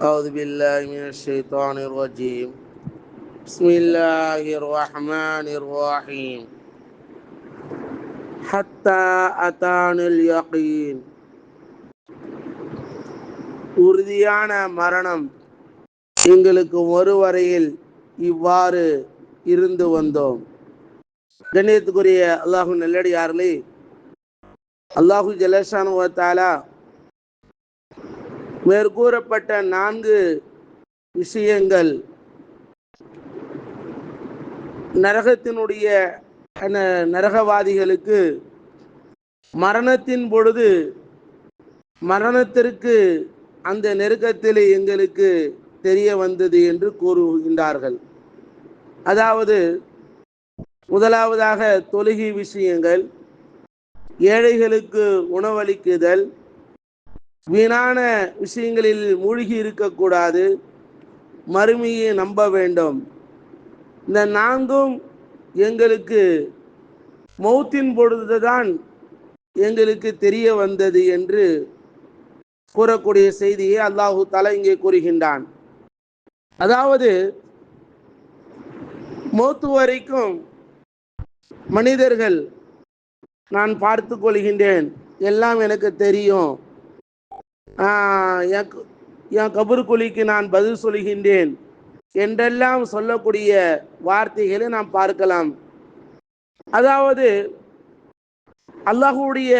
أعوذ بالله من الشيطان الرجيم بسم الله الرحمن الرحيم حتى أتانا اليقين உறுதியான மரணம் எங்களுக்கு ஒரு வரையில் இவ்வாறு இருந்து வந்தோம் கண்ணியத்துக்குரிய அல்லாஹு நல்லடியார்களே அல்லாஹு ஜலசானுவத்தாலா மேற்கூறப்பட்ட நான்கு விஷயங்கள் நரகத்தினுடைய ந- நரகவாதிகளுக்கு மரணத்தின் பொழுது மரணத்திற்கு அந்த நெருக்கத்தில் எங்களுக்கு தெரிய வந்தது என்று கூறுகின்றார்கள். அதாவது முதலாவதாக தொழுகை விஷயங்கள் ஏழைகளுக்கு உணவளிக்குதல் வீணான விஷயங்களில் மூழ்கி இருக்கக்கூடாது. மறுமையை நம்ப வேண்டும். இந்த நான்கும் எங்களுக்கு மௌத்தின் பொழுதுதான் எங்களுக்கு தெரிய வந்தது என்று கூறக்கூடிய செய்தியை அல்லாஹு தலா இங்கே கூறுகின்றான். அதாவது மௌத்து வரைக்கும் மனிதர்கள் நான் பார்த்து கொள்கின்றேன். எல்லாம் எனக்கு தெரியும். என் என் கபருக்குழிக்கு நான் பதில் சொல்கின்றேன். என்றெல்லாம் சொல்லக்கூடிய வார்த்தைகளை நாம் பார்க்கலாம். அதாவது அல்லாஹுடைய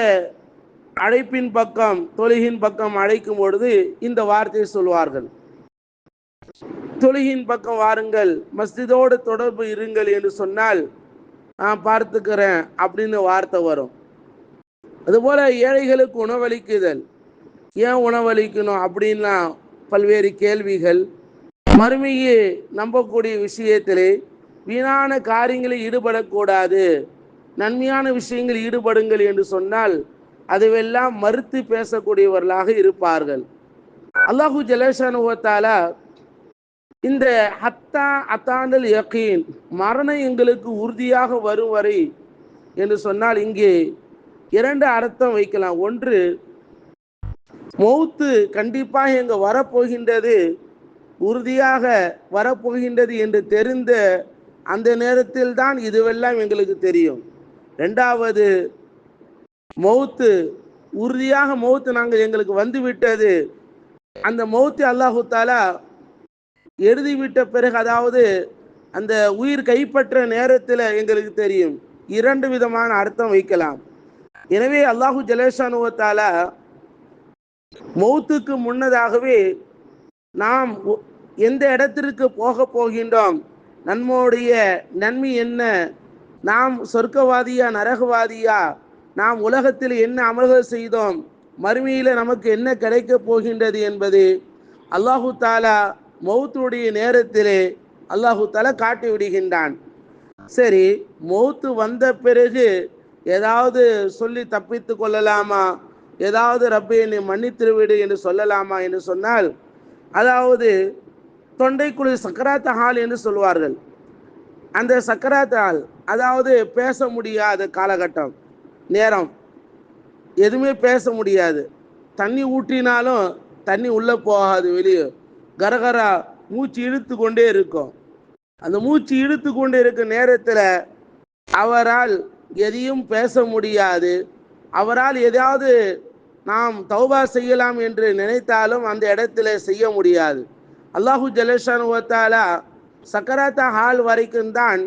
அழைப்பின் பக்கம் தொழுகின் பக்கம் அழைக்கும் பொழுது இந்த வார்த்தையை சொல்வார்கள். தொழுகின் பக்கம் வாருங்கள் மஸ்ஜிதோடு தொடர்பு இருங்கள் என்று சொன்னால் நான் பார்த்துக்கிறேன் அப்படின்னு வார்த்தை வரும். அதுபோல ஏழைகளுக்கு உணவளிக்குதல். ஏன் உணவளிக்கணும் அப்படின்னா பல்வேறு கேள்விகள். மறுமையை நம்பக்கூடிய விஷயத்திலே வீணான காரியங்களில் ஈடுபடக்கூடாது. நன்மையான விஷயங்களில் ஈடுபடுங்கள் என்று சொன்னால் அதுவெல்லாம் மறுத்து பேசக்கூடியவர்களாக இருப்பார்கள். அல்லாஹு ஜலேஷானுவத்தால இந்த ஹத்தா அத்தாண்டல் யக்கீன் மரணம் எங்களுக்கு உறுதியாக வரும் வரை என்று சொன்னால் இங்கே இரண்டு அர்த்தம் வைக்கலாம். ஒன்று மௌத்து கண்டிப்பாக எங்க வரப்போகின்றது உறுதியாக வரப்போகின்றது என்று தெரிந்த அந்த நேரத்தில் தான் இதுவெல்லாம் எங்களுக்கு தெரியும். ரெண்டாவது மௌத்து உறுதியாக மௌத்து நாங்கள் எங்களுக்கு வந்து விட்டது அந்த மௌத்து அல்லாஹு தாலா எழுதிவிட்ட பிறகு அதாவது அந்த உயிர் கைப்பற்ற நேரத்தில் எங்களுக்கு தெரியும். இரண்டு விதமான அர்த்தம் வைக்கலாம். எனவே அல்லாஹு ஜலேஷானுவத்தாலா மௌத்துக்கு முன்னதாகவே நாம் ஒ- எந்த இடத்திற்கு போக போகின்றோம்? நம்முடைய நன்மை என்ன? நாம் சொர்க்கவாதியா நரகவாதியா? நாம் உலகத்தில் என்ன அமல்கள் செய்தோம்? மறுமையில் நமக்கு என்ன கிடைக்கப் போகின்றது என்பது அல்லாஹு தாலா மௌத்துடைய நேரத்திலே அல்லாஹு தாலா காட்டி விடுகின்றான். சரி மௌத்து வந்த பிறகு ஏதாவது சொல்லி தப்பித்து கொள்ளலாமா? ஏதாவது ரப்பை என்னை மன்னித்திருவிடு என்று சொல்லலாமா என்று சொன்னால் அதாவது தொண்டைக்குழி சக்கராத்த ஹால் என்று சொல்வார்கள். அந்த சக்கராத்த ஹால் அதாவது பேச முடியாத காலகட்டம் நேரம். எதுவுமே பேச முடியாது. தண்ணி ஊற்றினாலும் தண்ணி உள்ளே போகாது வெளியே. கரகரா மூச்சு இழுத்து கொண்டே இருக்கும். அந்த மூச்சு இழுத்து கொண்டே இருக்கும் நேரத்தில் அவரால் எதையும் பேச முடியாது. அவரால் ஏதாவது நாம் தௌபா செய்யலாம் என்று நினைத்தாலும் அந்த இடத்துல செய்ய முடியாது. அல்லாஹூ ஜலேஷானுவத்தாலா சக்கராத்தா ஹால் வரைக்கும் தான்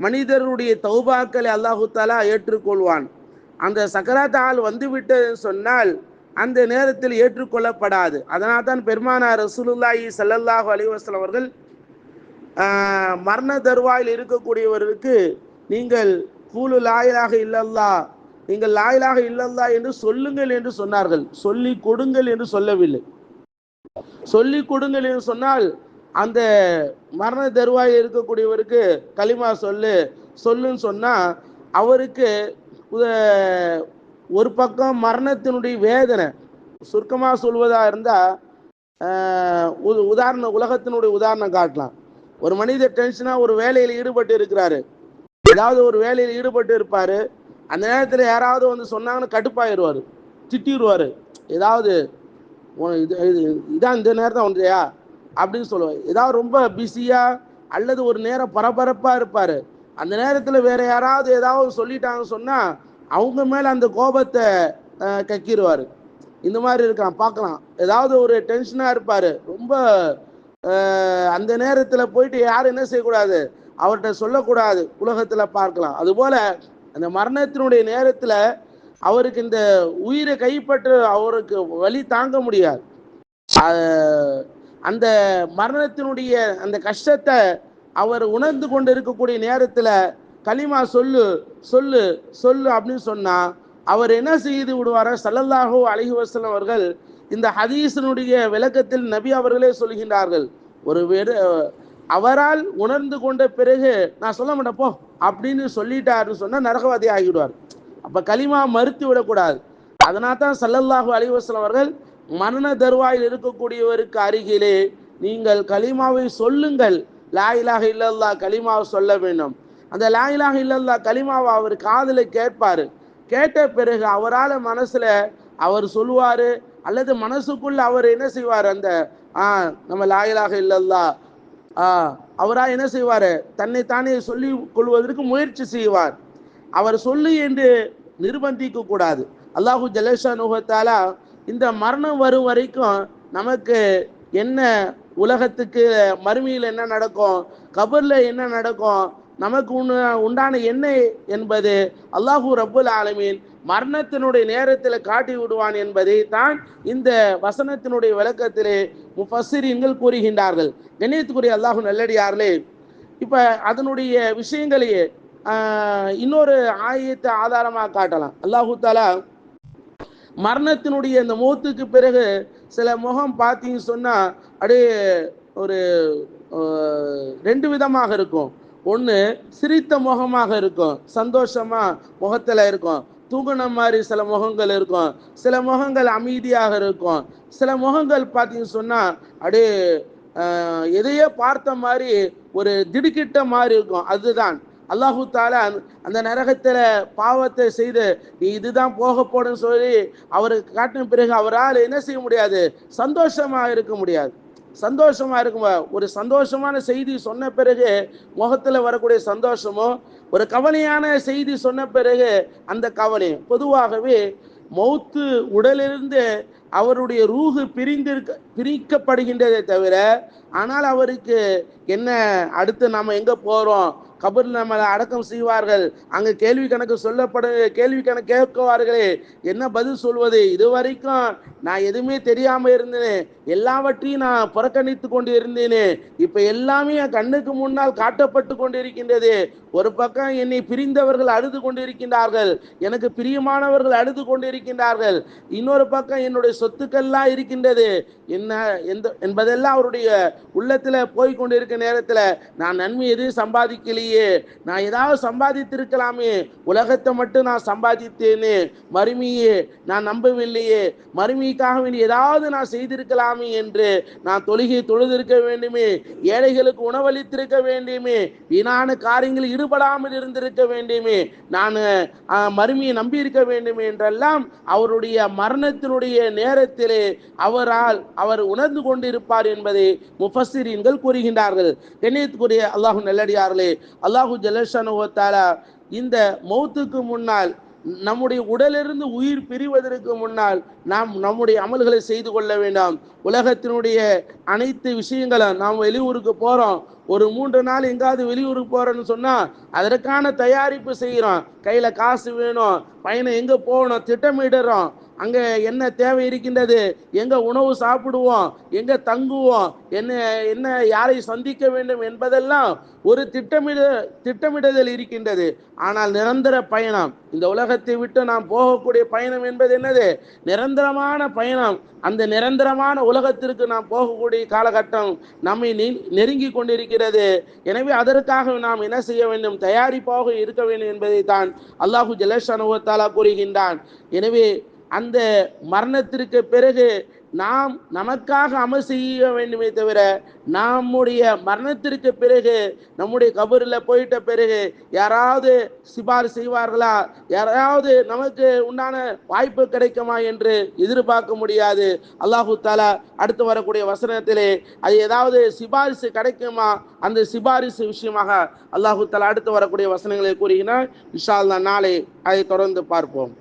மனிதருடைய தௌபாக்களை அல்லாஹு தாலா ஏற்றுக்கொள்வான். அந்த சக்கராத்தா ஹால் வந்துவிட்டதுன்னு சொன்னால் அந்த நேரத்தில் ஏற்றுக்கொள்ளப்படாது. அதனால் தான் பெருமானார் ரசூலுல்லாஹி சல்லல்லாஹு அலைஹி அவர்கள் மரண தருவாயில் இருக்கக்கூடியவர்களுக்கு நீங்கள் கூலு லாயிலாக இல்லல்லா நீங்கள் லாயிலாக இல்லல்லா என்று சொல்லுங்கள் என்று சொன்னார்கள். சொல்லி கொடுங்கள் என்று சொல்லவில்லை. சொல்லி கொடுங்கள் என்று சொன்னால் அந்த மரண தருவாயில் இருக்கக்கூடியவருக்கு களிமா சொல்லு சொல்லுன்னு சொன்னா அவருக்கு உத- ஒரு பக்கம் மரணத்தினுடைய வேதனை. சுருக்கமாக சொல்வதா இருந்தால் உ- உதாரணம் உலகத்தினுடைய உதாரணம் காட்டலாம். ஒரு மனிதர் டென்ஷனாக ஒரு வேலையில் ஈடுபட்டு இருக்கிறாரு. ஏதாவது ஒரு வேலையில் ஈடுபட்டு இருப்பாரு. அந்த நேரத்தில் யாராவது வந்து சொன்னாங்கன்னு கடுப்பாயிருவார். திட்டிடுவார் ஏதாவது இது இது இதான் இந்த நேரம் தான் ஒன்றையா அப்படின்னு சொல்லுவார். ஏதாவது ரொம்ப பிஸியாக அல்லது ஒரு நேரம் பரபரப்பாக இருப்பார். அந்த நேரத்தில் வேற யாராவது ஏதாவது சொல்லிட்டாங்கன்னு சொன்னால் அவங்க மேலே அந்த கோபத்தை கக்கிடுவார் இந்த மாதிரி இருக்கான் பார்க்கலாம். ஏதாவது ஒரு டென்ஷனாக இருப்பார். ரொம்ப அந்த நேரத்தில் போயிட்டு யாரும் என்ன செய்யக்கூடாது? அவர்கிட்ட சொல்லக்கூடாது. உலகத்தில் பார்க்கலாம். அதுபோல் அந்த மரணத்தினுடைய நேரத்தில் அவருக்கு இந்த உயிரை கைப்பற்ற அவருக்கு வழி தாங்க முடியாது. அந்த மரணத்தினுடைய அந்த கஷ்டத்தை அவர் உணர்ந்து கொண்டு இருக்கக்கூடிய நேரத்தில் கலிமா சொல்லு சொல்லு சொல்லு அப்படின்னு சொன்னால் அவர் என்ன செய்து விடுவார? சல்லல்லாஹோ அலைஹி அவர்கள் இந்த ஹதீஸினுடைய விளக்கத்தில் நபி அவர்களே சொல்கின்றார்கள். ஒரு வெறு அவரால் உணர்ந்து கொண்ட பிறகு நான் சொல்ல மாட்டேப்போ அப்படின்னு சொல்லிட்டாருன்னு சொன்னால் நரகவாதி ஆகிவிடுவார் அப்போ களிமா மறுத்து விடக்கூடாது. அதனால் தான் சல்லல்லாஹு அலைஹி அவர்கள் மரண தருவாயில் இருக்கக்கூடியவருக்கு அருகிலே நீங்கள் கலிமாவை சொல்லுங்கள். லாயிலாக இல்லல்லா களிமாவை கலிமாவை சொல்ல வேண்டும். அந்த லாயிலாக இல்லல்லா களிமாவை கலிமாவை அவர் காதில் கேட்பார். கேட்ட பிறகு அவரால் மனசில் அவர் சொல்லுவார் அல்லது மனசுக்குள்ள அவர் என்ன செய்வார்? அந்த ஆ நம்ம லாயிலாக இல்லல்லா அவரா என்ன செய்வார்? தன்னை தானே சொல்லி கொள்வதற்கு முயற்சி செய்வார். அவர் சொல்லு என்று நிர்பந்திக்க கூடாது. அல்லாஹு ஜலேஷா நுகத்தாலா இந்த மரணம் வரும் வரைக்கும் நமக்கு என்ன உலகத்துக்கு மறுமையில் என்ன நடக்கும்? கபர்ல என்ன நடக்கும்? நமக்கு உண்டான என்ன என்பது அல்லாஹூ ரபுல் ஆலமீன் மரணத்தினுடைய நேரத்தில் காட்டி விடுவான் என்பதை தான் இந்த வசனத்தினுடைய விளக்கத்திலே முஃபசிரியங்கள் கூறுகின்றார்கள். கண்ணியத்துக்குரிய அல்லாஹு நல்லடியார்களே இப்போ அதனுடைய விஷயங்களையே இன்னொரு ஆயத்தை ஆதாரமாக காட்டலாம். அல்லாஹு தாலா மரணத்தினுடைய இந்த மூத்துக்கு பிறகு சில முகம் பார்த்தீங்க சொன்னால் அப்படியே ஒரு ரெண்டு விதமாக இருக்கும். ஒன்று சிரித்த முகமாக இருக்கும். சந்தோஷமாக முகத்தில் இருக்கும். தூங்கின மாதிரி சில முகங்கள் இருக்கும். சில முகங்கள் அமைதியாக இருக்கும். சில முகங்கள் பார்த்தீங்க சொன்னால் அப்படியே எதையோ பார்த்த மாதிரி ஒரு திடுக்கிட்ட மாதிரி இருக்கும். அதுதான். அல்லாஹு தாலா அந்த- அந்த பாவத்தை செய்து நீ இதுதான் போக போடுன்னு சொல்லி அவருக்கு காட்டின பிறகு அவரால் என்ன செய்ய முடியாது? சந்தோஷமாக இருக்க முடியாது. சந்தோஷமா இருக்குமா? ஒரு சந்தோஷமான செய்தி சொன்ன பிறகு முகத்துல வரக்கூடிய சந்தோஷமோ ஒரு கவலையான செய்தி சொன்ன பிறகு அந்த கவலை. பொதுவாகவே மௌத்து உடலிருந்து அவருடைய ரூகு பிரிந்திருக்க பிரிக்கப்படுகின்றதே தவிர ஆனால் அவருக்கு என்ன அடுத்து நம்ம எங்க போறோம்? கபர் நம்மளை அடக்கம் செய்வார்கள். அங்கே கேள்வி கணக்கு சொல்லப்பட கேள்வி கணக்கு கேட்குவார்களே. என்ன பதில் சொல்வது? இதுவரைக்கும் நான் எதுவுமே தெரியாமல் இருந்தேனே. எல்லாவற்றையும் நான் புறக்கணித்து கொண்டு இருந்தேனே இப்போ எல்லாமே என் கண்ணுக்கு முன்னால் காட்டப்பட்டு கொண்டு இருக்கின்றது ஒரு பக்கம் என்னை பிரிந்தவர்கள் அழுது கொண்டு இருக்கின்றார்கள் எனக்கு பிரியமானவர்கள் அழுது கொண்டு இருக்கின்றார்கள் இன்னொரு பக்கம் என்னுடைய சொத்துக்கள்லாம் இருக்கின்றது. என்ன எந்த என்பதெல்லாம் அவருடைய உள்ளத்தில் போய் கொண்டிருக்க நேரத்தில் நான் நன்மை எதுவும் சம்பாதிக்கலையே. நான் ஏதாவது சம்பாதித்திருக்கலாமே. உலகத்தை மட்டும் நான் சம்பாதித்தேனே. மறுமையே நான் நம்பவில்லையே. மறுமைக்காக வேண்டி ஏதாவது நான் செய்திருக்கலாமே என்று நான் தொழுகை தொழுதிருக்க வேண்டுமே. ஏழைகளுக்கு உணவளித்திருக்க வேண்டுமே. வீணான காரியங்களில் ஈடுபடாமல் இருந்திருக்க வேண்டுமே. நான் மறுமையை நம்பி இருக்க வேண்டுமே என்றெல்லாம் அவருடைய மரணத்தினுடைய நேரத்திலே அவரால் அவர் உணர்ந்து கொண்டிருப்பார் என்பதை முஃபசிரீன்கள் கூறுகின்றார்கள். கண்ணியத்துக்குரிய அல்லாஹு நல்லடியார்களே அல்லாஹு ஜலஷனுவத்தாலா இந்த மௌத்துக்கு முன்னால் நம்முடைய உடலிருந்து உயிர் பிரிவதற்கு முன்னால் நாம் நம்முடைய அமல்களை செய்து கொள்ள வேண்டாம். உலகத்தினுடைய அனைத்து விஷயங்களும் நாம் வெளியூருக்கு போறோம். ஒரு மூன்று நாள் எங்காவது வெளியூருக்கு போகிறோன்னு சொன்னா அதற்கான தயாரிப்பு செய்கிறோம் கையில காசு வேணும். பையனை எங்க போகணும்? திட்டமிடுறோம். அங்க என்ன தேவை இருக்கின்றது? எங்க உணவு சாப்பிடுவோம்? எங்க தங்குவோம்? என்ன என்ன யாரை சந்திக்க வேண்டும் என்பதெல்லாம் ஒரு திட்டமிட திட்டமிடுதல் இருக்கின்றது. ஆனால் நிரந்தர பயணம் இந்த உலகத்தை விட்டு நாம் போகக்கூடிய பயணம் என்பது என்னது? நிரந்தரமான பயணம். அந்த நிரந்தரமான உலகத்திற்கு நாம் போகக்கூடிய காலகட்டம் நம்மை நெ- நெருங்கி கொண்டிருக்கிறது. எனவே அதற்காக நாம் என்ன செய்ய வேண்டும்? தயாரிப்பாக இருக்க வேண்டும் என்பதை தான் அல்லாஹு ஜலேஷானுவத்தாலா கூறுகின்றான். எனவே அந்த மரணத்திற்கு பிறகு நாம் நமக்காக அமல் செய்ய வேண்டுமே தவிர நம்முடைய மரணத்திற்கு பிறகு நம்முடைய கபரில் போயிட்ட பிறகு யாராவது சிபாரிசு செய்வார்களா? யாராவது நமக்கு உண்டான வாய்ப்பு கிடைக்குமா என்று எதிர்பார்க்க முடியாது. அல்லாஹு தாலா அடுத்து வரக்கூடிய வசனத்திலே அது ஏதாவது சிபாரிசு கிடைக்குமா? அந்த சிபாரிசு விஷயமாக அல்லாஹு தாலா அடுத்து வரக்கூடிய வசனங்களை கூறுகிறார் விஷால் தான் நாளை அதை தொடர்ந்து பார்ப்போம்.